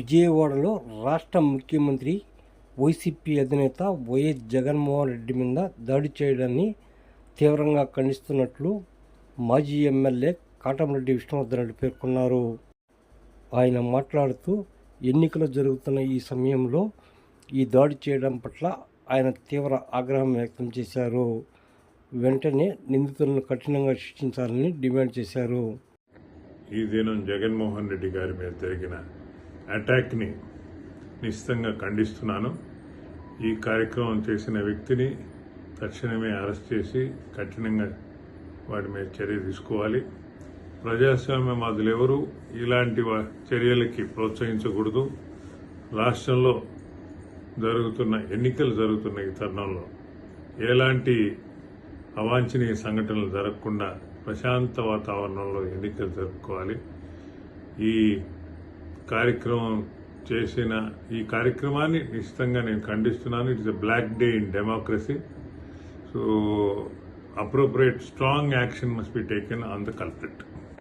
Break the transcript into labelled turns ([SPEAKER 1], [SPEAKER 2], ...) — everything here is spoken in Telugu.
[SPEAKER 1] విజయవాడలో రాష్ట్ర ముఖ్యమంత్రి వైసీపీ అధినేత వైఎస్ జగన్మోహన్ రెడ్డి మీద దాడి చేయడాన్ని తీవ్రంగా ఖండిస్తున్నట్లు మాజీ ఎమ్మెల్యే కాటమరెడ్డి విష్ణువర్ధన్ రెడ్డి పేర్కొన్నారు. ఆయన మాట్లాడుతూ ఎన్నికలు జరుగుతున్న ఈ సమయంలో ఈ దాడి చేయడం పట్ల ఆయన తీవ్ర ఆగ్రహం వ్యక్తం చేశారు. వెంటనే నిందితులను కఠినంగా శిక్షించాలని డిమాండ్ చేశారు.
[SPEAKER 2] ఈ దినం జగన్మోహన్ రెడ్డి గారి మీద జరిగిన అటాక్ని నిశ్చితంగా ఖండిస్తున్నాను. ఈ కార్యక్రమం చేసిన వ్యక్తిని తక్షణమే అరెస్ట్ చేసి కఠినంగా వాడి మీద చర్య తీసుకోవాలి. ప్రజాస్వామ్యవాదులు ఎవరు ఇలాంటి వా- చర్యలకి ప్రోత్సహించకూడదు. రాష్ట్రంలో జరుగుతున్న ఎన్నికలు జరుగుతున్న ఈ తరుణంలో ఎలాంటి అవాంఛనీయ సంఘటనలు జరగకుండా ప్రశాంత వాతావరణంలో ఎన్నికలు జరుపుకోవాలి. ఈ కార్యక్రమం చేసిన ఈ కార్యక్రమాన్ని నిశ్చితంగా నేను ఖండిస్తున్నాను. It's a black day in democracy so appropriate strong action must be taken on the culprit